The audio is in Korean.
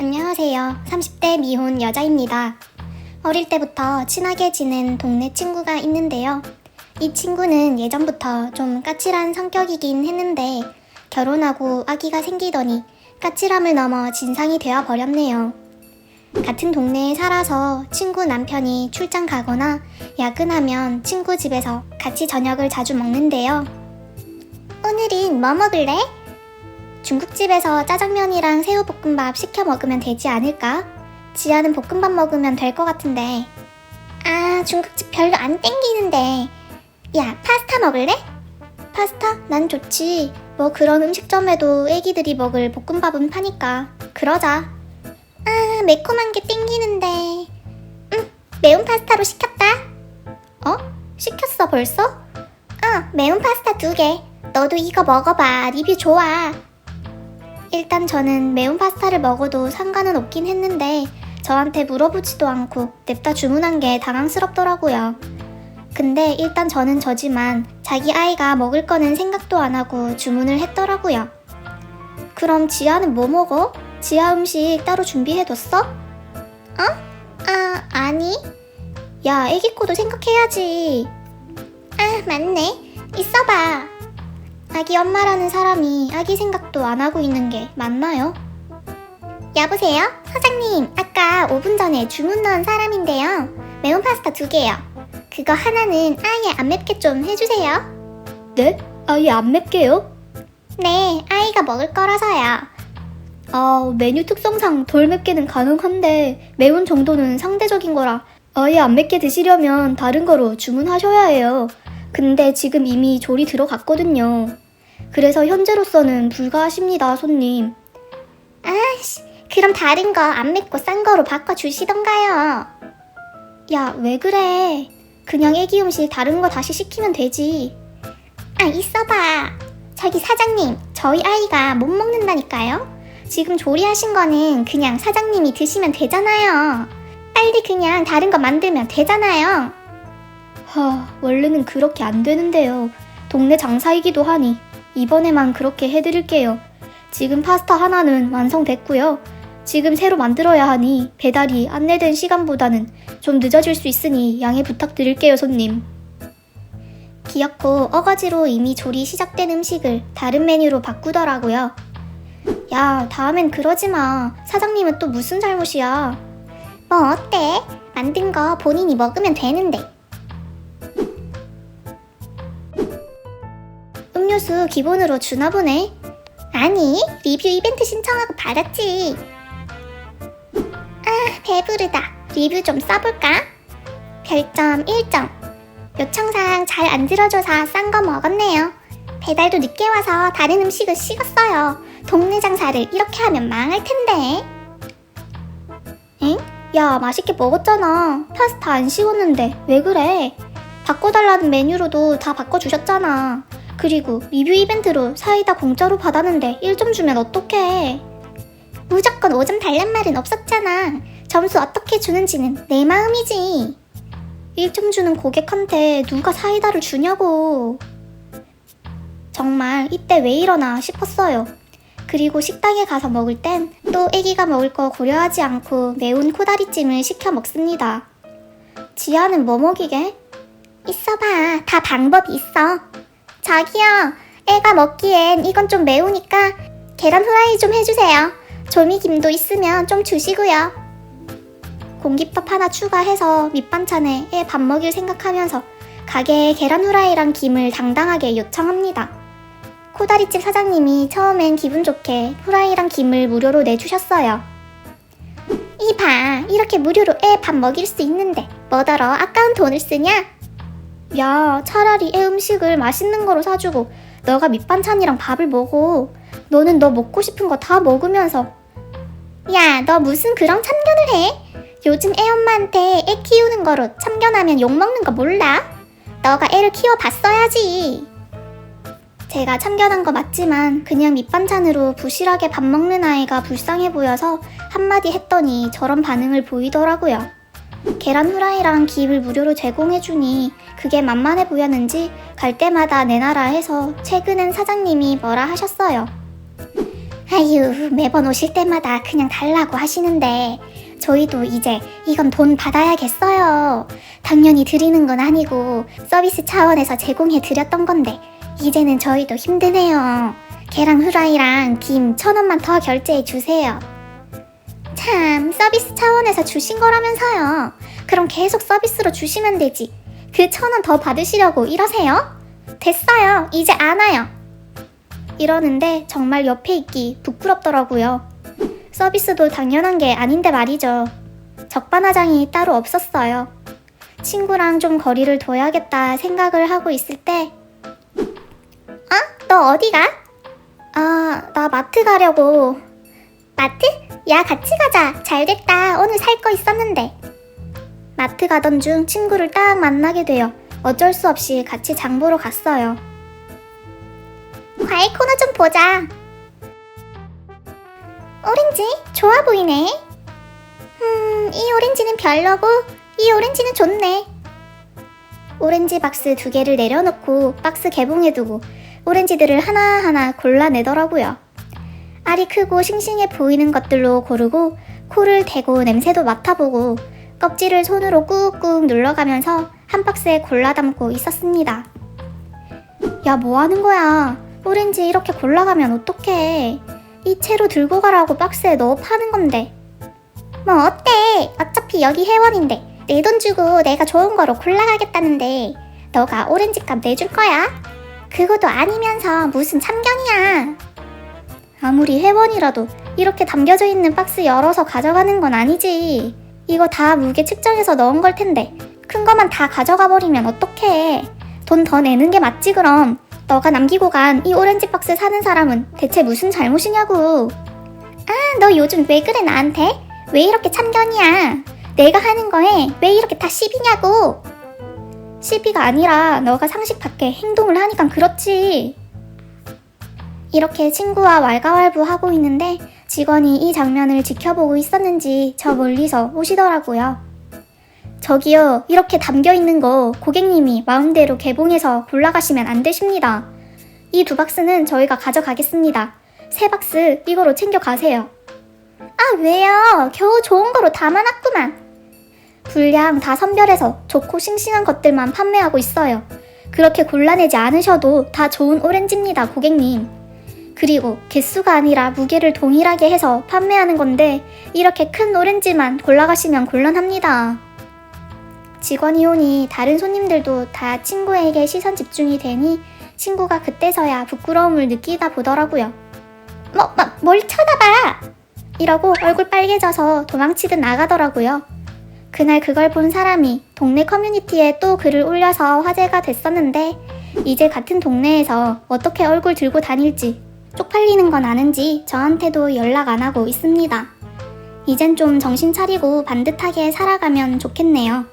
안녕하세요. 30대 미혼 여자입니다. 어릴 때부터 친하게 지낸 동네 친구가 있는데요. 이 친구는 예전부터 좀 까칠한 성격이긴 했는데 결혼하고 아기가 생기더니 까칠함을 넘어 진상이 되어 버렸네요. 같은 동네에 살아서 친구 남편이 출장 가거나 야근하면 친구 집에서 같이 저녁을 자주 먹는데요. 오늘은 뭐 먹을래? 중국집에서 짜장면이랑 새우볶음밥 시켜 먹으면 되지 않을까? 지아는 볶음밥 먹으면 될 것 같은데. 아, 중국집 별로 안 땡기는데. 야, 파스타 먹을래? 파스타? 난 좋지. 뭐 그런 음식점에도 애기들이 먹을 볶음밥은 파니까. 그러자. 아, 매콤한 게 땡기는데. 응, 매운 파스타로 시켰다. 어? 시켰어 벌써? 어, 매운 파스타 두 개. 너도 이거 먹어봐. 리뷰 좋아. 일단 저는 매운 파스타를 먹어도 상관은 없긴 했는데 저한테 물어보지도 않고 냅다 주문한 게 당황스럽더라고요. 근데 일단 저는 저지만 자기 아이가 먹을 거는 생각도 안 하고 주문을 했더라고요. 그럼 지아는 뭐 먹어? 지아 음식 따로 준비해뒀어? 어? 아, 아니. 야, 애기 거도 생각해야지. 아, 맞네. 있어봐. 아기 엄마라는 사람이 아기 생각도 안 하고 있는 게 맞나요? 여보세요? 사장님, 아까 5분 전에 주문 넣은 사람인데요. 매운 파스타 두 개요. 그거 하나는 아예 안 맵게 좀 해주세요. 네? 아예 안 맵게요? 네, 아이가 먹을 거라서요. 아, 메뉴 특성상 덜 맵게는 가능한데 매운 정도는 상대적인 거라 아예 안 맵게 드시려면 다른 거로 주문하셔야 해요. 근데 지금 이미 조리 들어갔거든요. 그래서 현재로서는 불가하십니다, 손님. 아씨, 그럼 다른 거 안 맵고 싼 거로 바꿔주시던가요. 야, 왜 그래? 그냥 애기 음식 다른 거 다시 시키면 되지. 아, 있어봐. 저기 사장님, 저희 아이가 못 먹는다니까요? 지금 조리하신 거는 그냥 사장님이 드시면 되잖아요. 빨리 그냥 다른 거 만들면 되잖아요. 하, 원래는 그렇게 안 되는데요. 동네 장사이기도 하니 이번에만 그렇게 해드릴게요. 지금 파스타 하나는 완성됐고요. 지금 새로 만들어야 하니 배달이 안내된 시간보다는 좀 늦어질 수 있으니 양해 부탁드릴게요, 손님. 귀엽고 어거지로 이미 조리 시작된 음식을 다른 메뉴로 바꾸더라고요. 야, 다음엔 그러지 마. 사장님은 또 무슨 잘못이야. 뭐 어때? 만든 거 본인이 먹으면 되는데. 음료수 기본으로 주나 보네. 아니, 리뷰 이벤트 신청하고 받았지. 아, 배부르다. 리뷰 좀 써볼까? 별점 1점. 요청사항 잘 안 들어줘서 싼 거 먹었네요. 배달도 늦게 와서 다른 음식을 식었어요. 동네 장사를 이렇게 하면 망할 텐데. 엥? 야, 맛있게 먹었잖아. 파스타 안 식었는데 왜 그래? 바꿔달라는 메뉴로도 다 바꿔주셨잖아. 그리고 리뷰 이벤트로 사이다 공짜로 받았는데 1점 주면 어떡해? 무조건 5점 달란 말은 없었잖아. 점수 어떻게 주는지는 내 마음이지. 1점 주는 고객한테 누가 사이다를 주냐고. 정말 이때 왜 이러나 싶었어요. 그리고 식당에 가서 먹을 땐 또 애기가 먹을 거 고려하지 않고 매운 코다리찜을 시켜 먹습니다. 지아는 뭐 먹이게? 있어봐. 다 방법이 있어. 저기요. 애가 먹기엔 이건 좀 매우니까 계란 후라이 좀 해주세요. 조미김도 있으면 좀 주시고요. 공깃밥 하나 추가해서 밑반찬에 애 밥 먹일 생각하면서 가게에 계란 후라이랑 김을 당당하게 요청합니다. 코다리집 사장님이 처음엔 기분 좋게 후라이랑 김을 무료로 내주셨어요. 이봐. 이렇게 무료로 애 밥 먹일 수 있는데 뭐더러 아까운 돈을 쓰냐? 야, 차라리 애 음식을 맛있는 거로 사주고 너가 밑반찬이랑 밥을 먹어. 너는 너 먹고 싶은 거 다 먹으면서 야, 너 무슨 그런 참견을 해? 요즘 애 엄마한테 애 키우는 거로 참견하면 욕먹는 거 몰라? 너가 애를 키워봤어야지. 제가 참견한 거 맞지만 그냥 밑반찬으로 부실하게 밥 먹는 아이가 불쌍해 보여서 한마디 했더니 저런 반응을 보이더라고요. 계란 후라이랑 김을 무료로 제공해주니 그게 만만해 보였는지 갈 때마다 내놔라 해서 최근엔 사장님이 뭐라 하셨어요. 아유, 매번 오실 때마다 그냥 달라고 하시는데, 저희도 이제 이건 돈 받아야겠어요. 당연히 드리는 건 아니고, 서비스 차원에서 제공해 드렸던 건데, 이제는 저희도 힘드네요. 계란 후라이랑 김 천 원만 더 결제해 주세요. 참, 서비스 차원에서 주신 거라면서요. 그럼 계속 서비스로 주시면 되지. 그 천 원 더 받으시려고 이러세요? 됐어요. 이제 안 와요. 이러는데 정말 옆에 있기 부끄럽더라고요. 서비스도 당연한 게 아닌데 말이죠. 적반하장이 따로 없었어요. 친구랑 좀 거리를 둬야겠다 생각을 하고 있을 때, 어? 너 어디 가? 아, 나 마트 가려고. 마트? 야, 같이 가자. 잘 됐다. 오늘 살 거 있었는데. 마트 가던 중 친구를 딱 만나게 되어 어쩔 수 없이 같이 장 보러 갔어요. 과일 코너 좀 보자. 오렌지? 좋아 보이네. 음, 이 오렌지는 별로고, 이 오렌지는 좋네. 오렌지 박스 두 개를 내려놓고 박스 개봉해두고 오렌지들을 하나하나 골라내더라고요. 알이 크고 싱싱해 보이는 것들로 고르고 코를 대고 냄새도 맡아보고 껍질을 손으로 꾹꾹 눌러가면서 한 박스에 골라 담고 있었습니다. 야, 뭐 하는 거야? 오렌지 이렇게 골라가면 어떡해? 이 채로 들고 가라고 박스에 넣어 파는 건데. 뭐 어때? 어차피 여기 회원인데 내 돈 주고 내가 좋은 거로 골라가겠다는데 너가 오렌지 값 내줄 거야? 그것도 아니면서 무슨 참견이야. 아무리 회원이라도 이렇게 담겨져 있는 박스 열어서 가져가는 건 아니지. 이거 다 무게 측정해서 넣은 걸 텐데 큰 거만 다 가져가 버리면 어떡해. 돈 더 내는 게 맞지 그럼. 너가 남기고 간 이 오렌지 박스 사는 사람은 대체 무슨 잘못이냐고. 아, 너 요즘 왜 그래 나한테? 왜 이렇게 참견이야? 내가 하는 거에 왜 이렇게 다 시비냐고. 시비가 아니라 너가 상식 밖에 행동을 하니까 그렇지. 이렇게 친구와 왈가왈부 하고 있는데 직원이 이 장면을 지켜보고 있었는지 저 멀리서 오시더라고요. 저기요, 이렇게 담겨 있는 거 고객님이 마음대로 개봉해서 골라가시면 안 되십니다. 이 두 박스는 저희가 가져가겠습니다. 세 박스 이거로 챙겨 가세요. 아, 왜요? 겨우 좋은 거로 담아놨구만. 분량 다 선별해서 좋고 싱싱한 것들만 판매하고 있어요. 그렇게 골라내지 않으셔도 다 좋은 오렌지입니다, 고객님. 그리고 개수가 아니라 무게를 동일하게 해서 판매하는 건데 이렇게 큰 오렌지만 골라가시면 곤란합니다. 직원이 오니 다른 손님들도 다 친구에게 시선 집중이 되니 친구가 그때서야 부끄러움을 느끼다 보더라고요. 뭐, 뭐, 뭘 쳐다봐! 이러고 얼굴 빨개져서 도망치듯 나가더라고요. 그날 그걸 본 사람이 동네 커뮤니티에 또 글을 올려서 화제가 됐었는데 이제 같은 동네에서 어떻게 얼굴 들고 다닐지 쪽팔리는 건 아는지 저한테도 연락 안 하고 있습니다. 이젠 좀 정신 차리고 반듯하게 살아가면 좋겠네요.